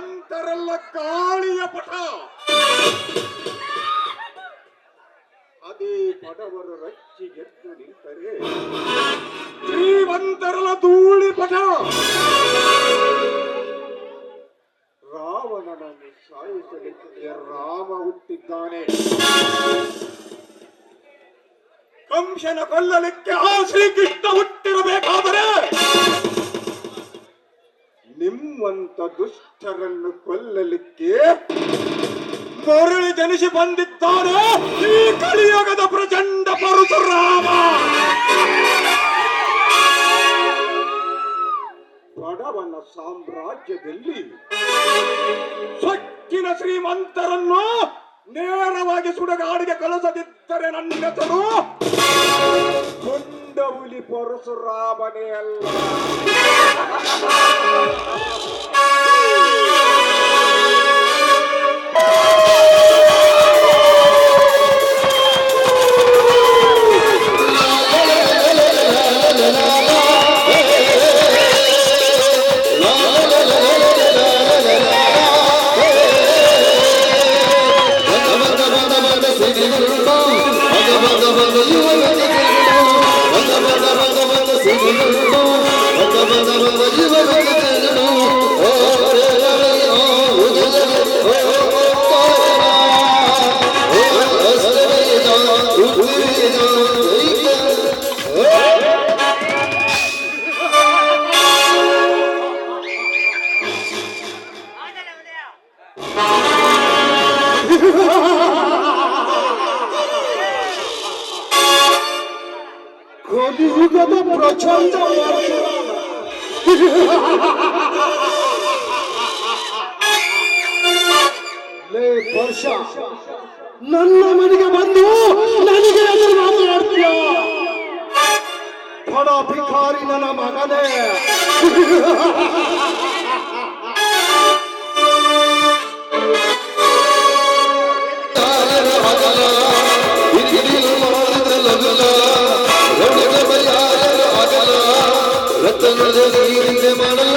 ಶ್ರೀಮಂತರೆಲ್ಲ ಕಾಳಿಯ ಪಟ. ಅದೇ ಪಟವರು ರಚ್ಚಿ ಗೆದ್ದು ನಿಂತರೆ. ಶ್ರೀಮಂತರೆಲ್ಲ ಧೂಳಿ ಪಟ. ರಾವಣನನ್ನು ಸಾಯಿಸಲಿಕ್ಕೆ ರಾಮ ಹುಟ್ಟಿದ್ದಾನೆ. ಕಂಶನ ಕೊಲ್ಲಲಿಕ್ಕೆ ಆ ಶ್ರೀಕೃಷ್ಣ ಹುಟ್ಟಿರಬೇಕಾದರೆ ನಿಮ್ಮಂತ ದುಷ್ಟರನ್ನು ಕೊಲ್ಲಲಿಕ್ಕೆ ಮರಳಿ ಜನಿಸಿ ಬಂದಿದ್ದಾನೆ ಈ ಕಲಿಯುಗದ ಪ್ರಚಂಡ ಪರಶುರಾಮ. ಬಡವನ ಸಾಮ್ರಾಜ್ಯದಲ್ಲಿ ಸೊಕ್ಕಿನ ಶ್ರೀಮಂತರನ್ನು ನೇರವಾಗಿ ಸುಡಗಾಡಿಗೆ ಕಲಸದಿದ್ದರೆ ನನ್ನ ಹೆಸರು ಕೊಂಡಹುಲಿ ಪರಶುರಾಮನೇ ಅಲ್ಲ. ಕಲಿಯುಗದ ವರ್ಷ. ನನ್ನ ಮನೆಗೆ ಬಂದು ನನಗೆ ಎದುರು ಮಾತನಾಡ್ತೀಯ ಬಡ ಭಿಕಾರಿ ನನ್ನ ಮಗನೇ. ಮಾಡಲ್ಲ.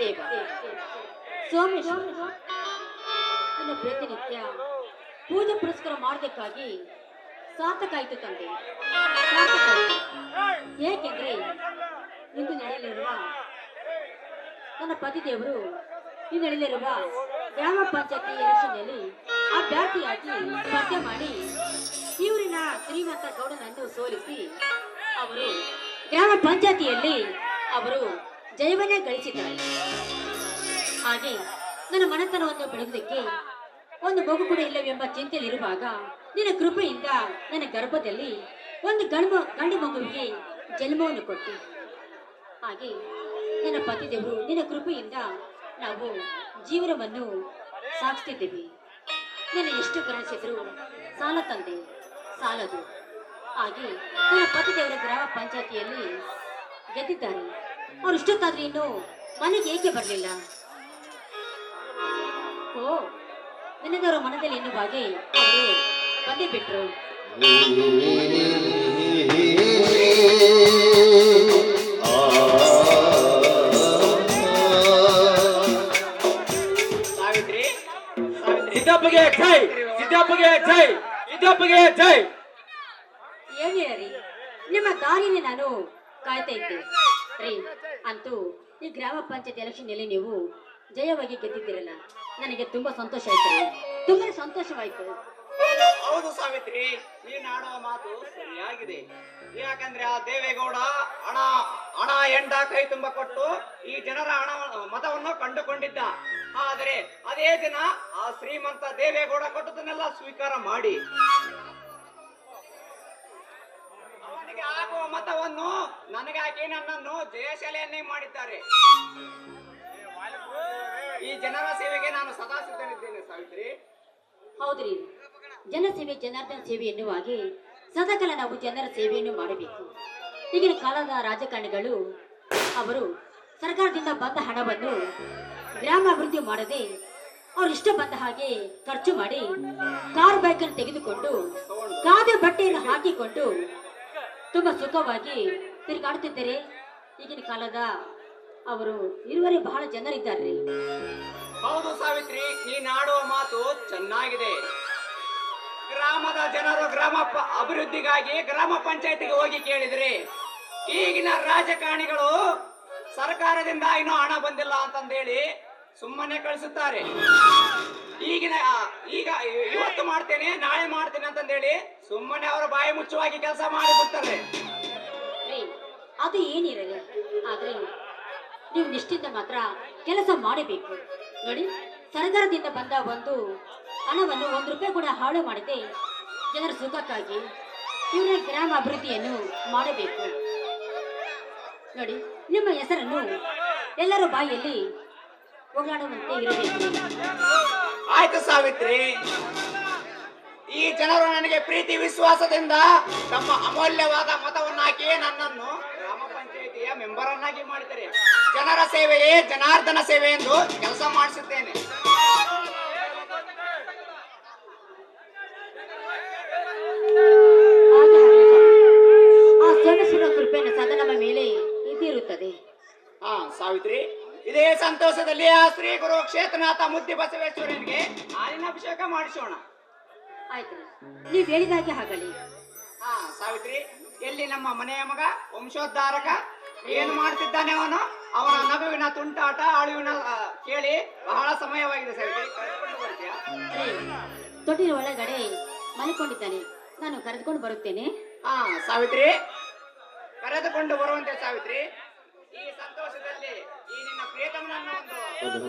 ದೇವ ನಿನ್ನ ಪ್ರತಿನಿತ್ಯ ಪೂಜೆ ಪುರಸ್ಕಾರ ಮಾಡೋದಕ್ಕಾಗಿ ಸಾರ್ಥಕಾಯಿತು ತಂದೆ. ಏಕೆಂದ್ರೆ ಇಂದು ನಡೆಯಲಿರುವ ನನ್ನ ಪತಿದೇವರು ಇಂದು ನಡೆಯಲಿರುವ ಗ್ರಾಮ ಪಂಚಾಯತಿ ಎಲೆಕ್ಷನ್ನಲ್ಲಿ ಅಭ್ಯರ್ಥಿಯಾಗಿ ಸ್ಪರ್ಧೆ ಮಾಡಿ ಇವರಿನ ಶ್ರೀಮಂತ ಗೌಡನನ್ನು ಸೋಲಿಸಿ ಅವರು ಗ್ರಾಮ ಪಂಚಾಯತಿಯಲ್ಲಿ ಅವರು ಜಯವನ್ನೇ ಗಳಿಸಿದ್ದಾರೆ. ಹಾಗೆ ನನ್ನ ಮನತನವನ್ನು ಬೆಳೆದಕ್ಕೆ ಒಂದು ಮಗು ಕೂಡ ಇಲ್ಲವೆಂಬ ಚಿಂತೆಯಲ್ಲಿರುವಾಗ ನಿನ್ನ ಕೃಪೆಯಿಂದ ನನ್ನ ಗರ್ಭದಲ್ಲಿ ಒಂದು ಗಂಡು ಗಂಡು ಮಗುವಿಗೆ ಜನ್ಮವನ್ನು ಕೊಟ್ಟು. ಹಾಗೆ ನನ್ನ ಪತಿದೇವರು ನಿನ್ನ ಕೃಪೆಯಿಂದ ನಾವು ಜೀವನವನ್ನು ಸಾಗಿಸ್ತಿದ್ದೇವೆ ನಿನ್ನ ಎಷ್ಟು ಕನಸಿದ್ರು ಸಾಲ ತಂದೆ, ಸಾಲದು. ಹಾಗೆ ನನ್ನ ಪತಿದೇವರ ಗ್ರಾಮ ಪಂಚಾಯತಿಯಲ್ಲಿ ಗೆದ್ದಿದ್ದಾರೆ. ಅವ್ರು ಇಷ್ಟೊತ್ತಾದ್ರೆ ಇನ್ನು ಮನೆಗೆ ಏಕೆ ಬರಲಿಲ್ಲ? ಓ ನಿನಗವರ ಮನದಲ್ಲಿ ಇನ್ನು ಹಾಗೆ ಅವರು ಬಂದೇ ಬಿಟ್ರು. ಸಿದ್ದಪ್ಪಗೆ ಜೈ! ಸಿದ್ದಪ್ಪಗೆ ಜೈ! ಸಿದ್ದಪ್ಪಗೆ ನಿಮ್ಮ ದಾರಿನೇ ನಾನು ಕಾಯ್ತಾ ಇದ್ದೆ. ಅಂತೂ ಈ ಗ್ರಾಮ ಪಂಚಾಯತ್ ಎಲೆಕ್ಷನ್ನಲ್ಲಿ ನೀವು ಜಯವಾಗಿ ಗೆದ್ದಿದ್ದೀರಲ್ಲ, ನನಗೆ ತುಂಬಾ ಸಂತೋಷ ಆಯ್ತು. ತುಂಬಾ ಸಂತೋಷವಾಯ್ತು. ಹೌದು ಸಾವಿತ್ರಿ ನೀನ್ ಆಡುವ ಮಾತು ಸರಿಯಾಗಿದೆ. ಯಾಕಂದ್ರೆ ಆ ದೇವೇಗೌಡ ಹಣ ಹಣ ಎಂಡ ಕೈ ತುಂಬ ಕೊಟ್ಟು ಈ ಜನರ ಹಣ, ಮತವನ್ನು ಕಂಡುಕೊಂಡಿದ್ದ. ಆದರೆ ಅದೇ ದಿನ ಆ ಶ್ರೀಮಂತ ದೇವೇಗೌಡ ಕೊಟ್ಟದನ್ನೆಲ್ಲ ಸ್ವೀಕಾರ ಮಾಡಿ. ಅವನಿಗೆ ಆಗುವ ಮತವನ್ನು ನನಗಾಗಿ ನನ್ನನ್ನು ಜಯಶಾಲೆಯನ್ನೇ ಮಾಡಿದ್ದಾರೆ. ಈ ಜನರ ಸೇವೆಗೆ ನಾನು ಸದಾ ಸಿದ್ಧನಿದ್ದೇನೆ ಸಾವಿತ್ರಿ. ಹೌದ್ರಿ. ಜನಸೇವೆ ಜನಾರ್ದನ ಸೇವೆ ಎನ್ನುವ ಹಾಗೆ ಸದಾಕಾಲ ನಾವು ಜನರ ಸೇವೆಯನ್ನು ಮಾಡಬೇಕು. ಈಗಿನ ಕಾಲದ ರಾಜಕಾರಣಿಗಳು ಅವರು ಸರ್ಕಾರದಿಂದ ಬಂದ ಹಣವನ್ನು ಗ್ರಾಮಾಭಿವೃದ್ಧಿ ಮಾಡದೆ ಅವ್ರು ಇಷ್ಟ ಬಂದ ಹಾಗೆ ಖರ್ಚು ಮಾಡಿ ಕಾರ್ ಬೈಕ್ ಅನ್ನು ತೆಗೆದುಕೊಂಡು ಕಾದೆ ಬಟ್ಟೆಯನ್ನು ಹಾಕಿಕೊಂಡು ತುಂಬಾ ಸುಖವಾಗಿ ತಿರುಗಾಡ್ತಿದ್ದಾರೆ ಈಗಿನ ಕಾಲದ ಅವರು ಇರುವರೆ ಬಹಳ ಜನರಿದ್ದಾರೆ. ಹೌದು ಸಾವಿತ್ರಿ ನೀನಾಡುವ ಮಾತು ಚೆನ್ನಾಗಿದೆ. ಗ್ರಾಮದ ಜನರು ಗ್ರಾಮ ಅಭಿವೃದ್ಧಿಗಾಗಿ ಗ್ರಾಮ ಪಂಚಾಯತಿಗೆ ಹೋಗಿ ಕೇಳಿದ್ರೆ ಈಗಿನ ರಾಜಕಾರಣಿಗಳು ಸರ್ಕಾರದಿಂದ ಇನ್ನೂ ಹಣ ಬಂದಿಲ್ಲ ಅಂತಂದೇಳಿ ಸುಮ್ಮನೆ ಕಳಿಸುತ್ತಾರೆ. ಈಗಿನ ಈಗ ಇವತ್ತು ಮಾಡ್ತೇನೆ, ನಾಳೆ ಮಾಡ್ತೇನೆ ಅಂತಂದೇಳಿ ಸುಮ್ಮನೆ ಅವರ ಬಾಯಿ ಮುಚ್ಚುವಾಗಿ ಕೆಲಸ ಮಾಡಿ ಬಿಡ್ತಾರೆ. ರೀ, ಅದು ಏನಿರಲಿ, ಆದ್ರೆ ನೀವು ನಿಷ್ಠೆಯಿಂದ ಮಾತ್ರ ಕೆಲಸ ಮಾಡಬೇಕು. ನೋಡಿ, ಸರ್ಕಾರದಿಂದ ಬಂದ ಒಂದು ಹಣವನ್ನು ಒಂದು ರೂಪಾಯಿ ಕೂಡ ಹಾಳು ಮಾಡದೆ ಜನರ ಸುಖಕ್ಕಾಗಿ ಇವರ ಗ್ರಾಮ ಅಭಿವೃದ್ಧಿಯನ್ನು ಮಾಡಬೇಕು. ನೋಡಿ, ನಿಮ್ಮ ಹೆಸರನ್ನು ಎಲ್ಲರ ಬಾಯಿಯಲ್ಲಿ ಹೋಗಾಡುವಂತೆ ಇರಬೇಕು. ಆಯ್ತು ಸಾವಿತ್ರಿ. ಈ ಜನರು ನನಗೆ ಪ್ರೀತಿ ವಿಶ್ವಾಸದಿಂದ ತಮ್ಮ ಅಮೂಲ್ಯವಾದ ಮತವನ್ನು ಹಾಕಿ ನನ್ನನ್ನು ಗ್ರಾಮ ಪಂಚಾಯಿತಿಯ ಮೆಂಬರ್ ಅನ್ನಾಗಿ ಮಾಡಿದ್ದಾರೆ. ಜನರ ಸೇವೆಯೇ ಜನಾರ್ದನ ಸೇವೆ ಎಂದು ಕೆಲಸ ಮಾಡಿಸುತ್ತೇನೆ. ಆ ಕೃಪೆಯನ್ನು ನಮ್ಮ ಮೇಲೆ ಹಾ ಸಾವಿತ್ರಿ. ಇದೇ ಸಂತೋಷದಲ್ಲಿ ಆ ಶ್ರೀ ಗುರು ಕ್ಷೇತ್ರನಾಥ ಮುದ್ದಿ ಬಸವೇಶ್ವರನಿಗೆ ಹಾಲಿನ ಅಭಿಷೇಕ ಮಾಡಿಸೋಣ. ಆಯ್ತು. ನೀವು ಹೇಳಿದಾಗೆ ಆಗಲಿ ಹಾ ಸಾವಿತ್ರಿ ಎಲ್ಲಿ ನಮ್ಮ ಮನೆಯ ಮಗ ವಂಶೋದ್ಧಾರಕ? ಏನು ಮಾಡ್ತಿದ್ದಾನೆ ಅವನು? ಅವನ ನಗುವಿನ ತುಂಟಾಟ ಅಳುವಿನ ಕೇಳಿ ಬಹಳ ಸಮಯವಾಗಿದೆ ಸಾವಿತ್ರಿ. ಬರ್ತೀಯಾ? ತೊಟ್ಟಿನ ಒಳಗಡೆ ಮಲ್ಕೊಂಡಿದ್ದಾನೆ. ನಾನು ಕರೆದುಕೊಂಡು ಬರುತ್ತೇನೆ. ಹಾ ಸಾವಿತ್ರಿ. ಕರೆದುಕೊಂಡು ಬರುವಂತೆ ಸಾವಿತ್ರಿ. ಈ ಸಂತೋಷದಲ್ಲಿ ಈ ನಿನ್ನ ಪ್ರಿಯತಮನನ್ನು ಒಂದು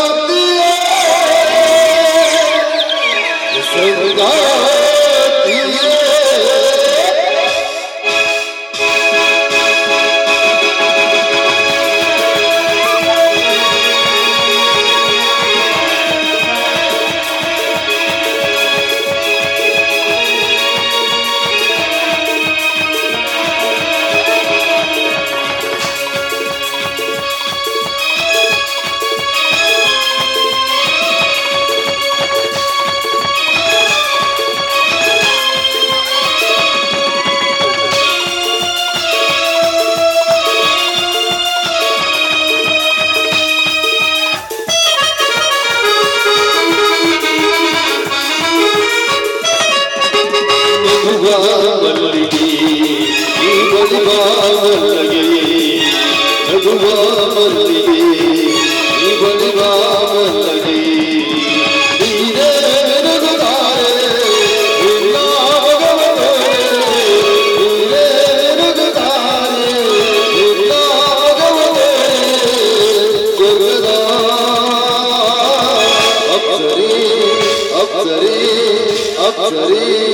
شريك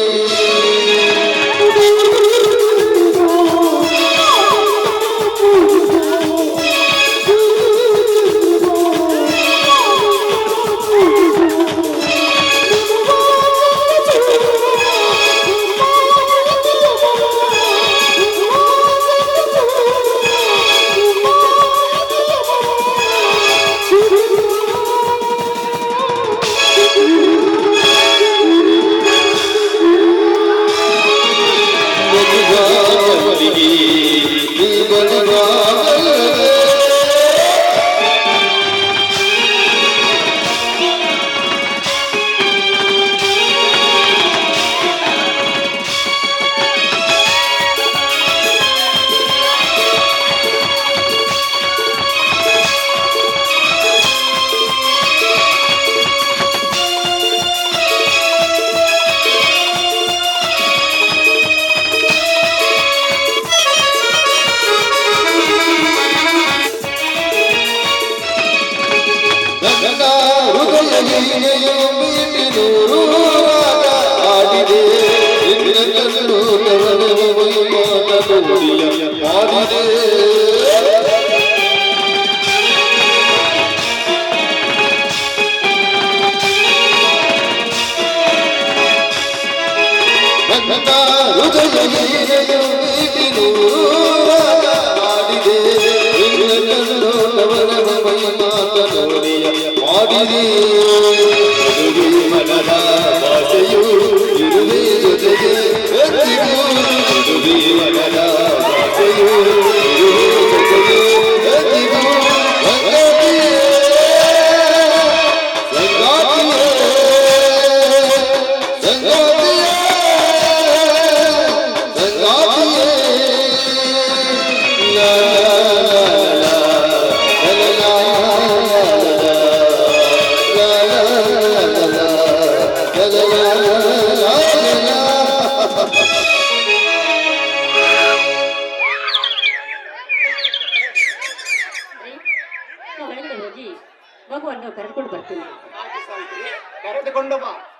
ನನ್ನ ಹೃದಯ ಹೀಗೆಯೋ ಮೀಟಿ ಕರೆದುಕೊಂಡು ಬಾ ಆ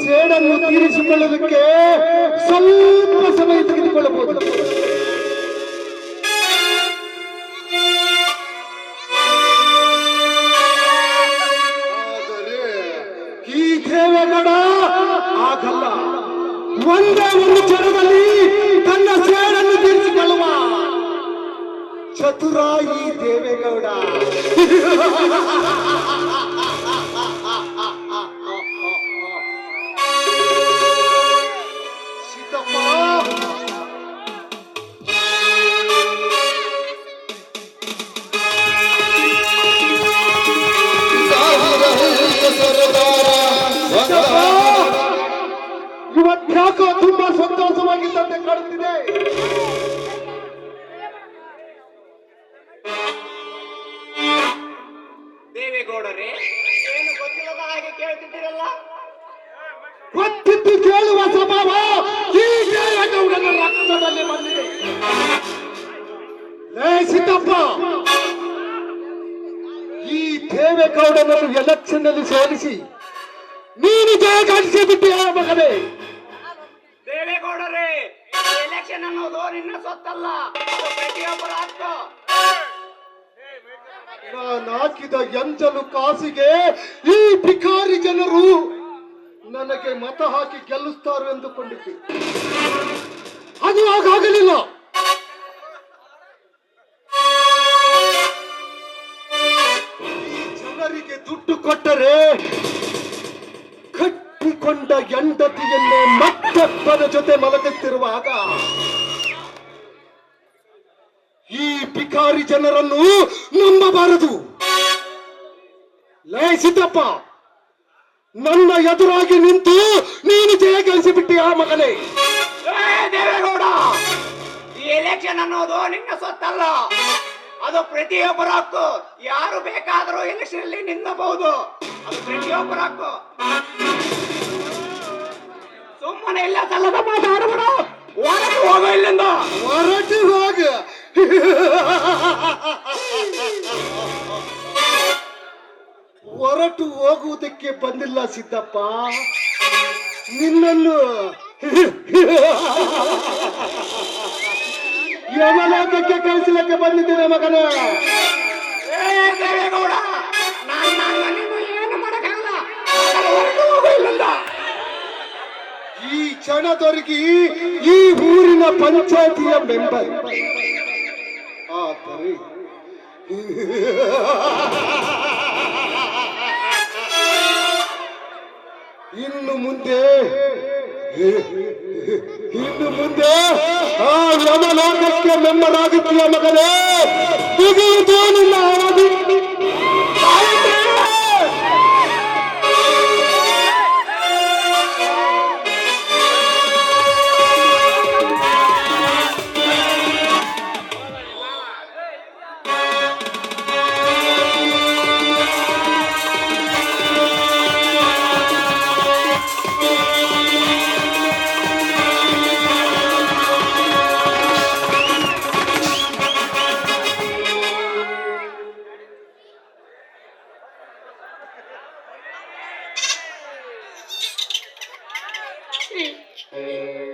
ಸೇಡನ್ನು ತೀರಿಸಿಕೊಳ್ಳಲಿಕ್ಕೆ ಸ್ವಲ್ಪ ಸಮಯ ತೆಗೆದುಕೊಳ್ಳಬಹುದು ಸಂತೋಷವಾಗಿದ್ದಂತೆ ಕಾಡುತ್ತಿದೆ. ದೇವೇಗೌಡರೇ ಏನು ಗೊತ್ತಿಲ್ಲದ ಹಾಗೆ ಕೇಳ್ತಿದ್ದೀರಲ್ಲ? ಗೊತ್ತಿದ್ದು ಕೇಳುವ ಸ್ವಭಾವ ಈ ದೇವೇಗೌಡನ ರಕ್ತದಲ್ಲಿ ಬಂದಿದೆ. ಲೇ ಸಿದ್ದಪ್ಪ ಈ ದೇವೇಗೌಡನನ್ನು ಎಲೆಕ್ಷನ್ನಲ್ಲಿ ಸೋಲಿಸಿ ನೀನು ಜಯ ಗಳಿಸಿ ಬಿಟ್ಟಿಯ ಮಗನೇ? ಎಲೆಕ್ಷನ್ ಅನ್ನೋದು ನಿನ್ನ ಸೊತ್ತಲ್ಲ ಪ್ರತಿಯೊಬ್ಬರ ಹಕ್ಕು. ನಾನು ಹಾಕಿದ ಎಂಜಲು ಕಾಸಿಗೆ ಈ ಭಿಕಾರಿ ಜನರು ನನಗೆ ಮತ ಹಾಕಿ ಗೆಲ್ಲಿಸ್ತಾರೆ ಎಂದುಕೊಂಡಿದ್ದೆ. ಅದು ಹಾಗಾಗಲಿಲ್ಲ. ಈ ಜನರಿಗೆ ದುಡ್ಡು ಕೊಟ್ಟರೆ ಕಟ್ಟಿಕೊಂಡ ಎಂಡತಿಯನ್ನೇ ಮತ್ತೆ ಜೊತೆ ಮಲಗುತ್ತಿರುವಾಗ ಈ ಭಿಕಾರಿ ಜನರನ್ನು ನಂಬಬಾರದು. ಲೈ ಸಿದ್ದಪ್ಪ, ನನ್ನ ಎದುರಾಗಿ ನಿಂತು ನೀನು ಜಯ ಗಳಿಸಿಬಿಟ್ಟಿಯ ಮಗನೇ. ಏ ದೇವೇಗೌಡ, ಈ ಎಲೆಕ್ಷನ್ ಅನ್ನೋದು ನಿನ್ನ ಸೊತ್ತಲ್ಲ ಅದು ಪ್ರತಿಯೊಬ್ಬರ ಹಕ್ಕು. ಯಾರು ಬೇಕಾದರೂ ಎಲೆಕ್ಷನ್ ಅಲ್ಲಿ ನಿಲ್ಲಬಹುದು. ಅದು ಪ್ರತಿಯೊಬ್ಬರ ಹಕ್ಕು. ಸುಮ್ಮನೆ ಇಲ್ಲ, ಸಲ್ಲದ ಮಾತಾಡಬೇಡ. ಹೊರಗೆ ಹೋಗ ಇಲ್ಲಿಂದ. ಹೊರಟು ಹೋಗ. ಹೊರಟು ಹೋಗುವುದಕ್ಕೆ ಬಂದಿಲ್ಲ ಸಿದ್ದಪ್ಪ. ನಿನ್ನನ್ನು ಯಮಲೋಕಕ್ಕೆ ಕಳಿಸಲಿಕ್ಕೆ ಬಂದಿದ್ದೇನೆ ಮಗನ? ಏನು ಮಾಡಕ್ಕಾಗಲ್ಲ. ಹೊರಟು ಹೋಗೋ ಇಲ್ಲಿಂದ. ಈ ಕ್ಷಣದವರೆಗೆ ಈ ಊರಿನ ಪಂಚಾಯತಿಯ ಮೆಂಬರ್. ಆದರೆ, ಇನ್ನು ಮುಂದೆ ಇನ್ನು ಮುಂದೆ ಆ ಯಮಲೋಕಕ್ಕೆ ಮೆಂಬರ್ ಆಗುತ್ತೀಯ ಮಗನೇ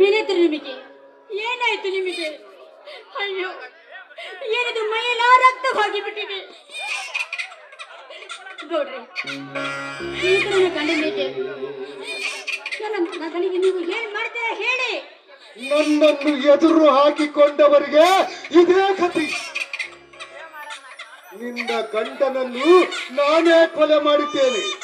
ಏನಾಯ್ತು ನಿಮಗೆ? ಏನಾಯ್ತು ನಿಮಗೆ? ಅಯ್ಯೋ ಏನಿದು ಮೈಯೆಲ್ಲ ರಕ್ತ ಹೋಗಿಬಿಟ್ಟಿದೆ ನೋಡ್ರಿ ಕಂಡ ಮೇಲೆ ನನ್ನ ಮಗನಿಗೆ ನೀವು ಏನ್ ಮಾಡ್ತೀರಾ ಹೇಳಿ? ನನ್ನನ್ನು ಎದುರು ಹಾಕಿಕೊಂಡವರಿಗೆ ಇದೇ ಗತಿ ನಿನ್ನ ಗಂಡನನ್ನು ನಾನೇ ಕೊಲೆ ಮಾಡಿದ್ದೇನೆ.